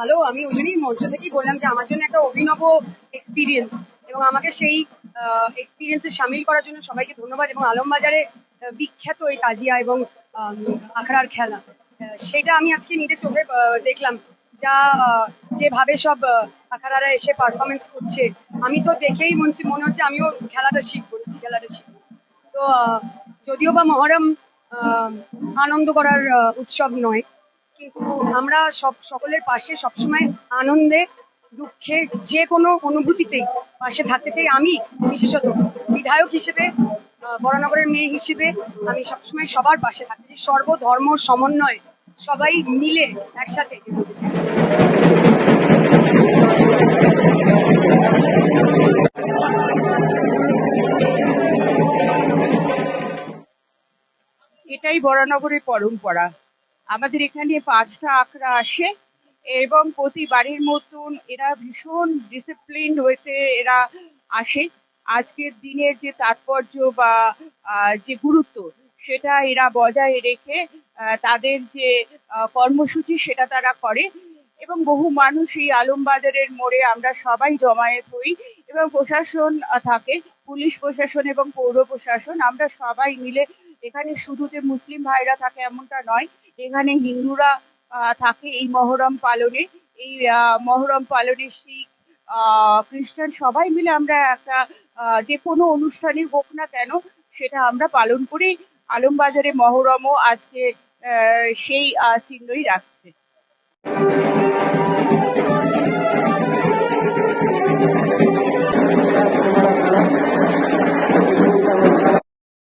ভালো আমি ওই জন্যই মঞ্চ থেকেই বললাম যে আমার জন্য একটা অভিনব এক্সপিরিয়েন্স এবং আমাকে সেই এক্সপিরিয়েন্সে সামিল করার জন্য সবাইকে ধন্যবাদ এবং আলমবাজারে বিখ্যাত এই কাজিয়া এবং আখড়ার খেলা। সেটা আমি আজকে নিজে চোখে দেখলাম। যা যেভাবে সব আহ, আখাড়ারা এসে পারফরমেন্স করছে আমি তো দেখেই মনে হচ্ছে মনে হচ্ছে আমিও খেলাটা শিখব খেলাটা শিখব। তো যদিও বা মহরম আনন্দ করার উৎসব নয় কিন্তু আমরা সব সকলের পাশে সবসময় আনন্দে, দুঃখে যে কোনো অনুভূতিতেই পাশে থাকতে চাই আমি, বিশেষত বিধায়ক হিসেবে বরানগরের মেয়ে হিসেবে আমি সবসময় সবার পাশে থাকতে চাই। সর্বধর্ম সমন্বয় সবাই মিলে একসাথে এগোতে চাই। এটাই বরানগরের পরম্পরা। আমাদের এখানে পাঁচটা আখড়া আসে এবং প্রতি বাড়ির মতন এরা ভীষণ ডিসিপ্লিন হইতে এরা আসে। আজকের দিনের যে তাৎপর্য বা যে গুরুত্ব সেটা এরা বজায় রেখে তাদের যে কর্মসূচি সেটা তারা করে এবং বহু মানুষ এই আলমবাজারের মোড়ে আমরা সবাই জমায়েত হই এবং প্রশাসন থাকে। পুলিশ প্রশাসন এবং পৌর প্রশাসন, আমরা সবাই মিলে এখানে শুধু যে মুসলিম ভাইরা থাকে এমনটা নয় এখানে হিন্দুরা থাকে এই মহরম পালনে। এই মহরম পালনে শিখ খ্রিস্টান সবাই মিলে আমরা একটা যে কোনো অনুষ্ঠানই হোক না কেন, সেটা আমরা পালন করি। আলমবাজারে মহরমও আজকে সেই চিহ্নই রাখছে।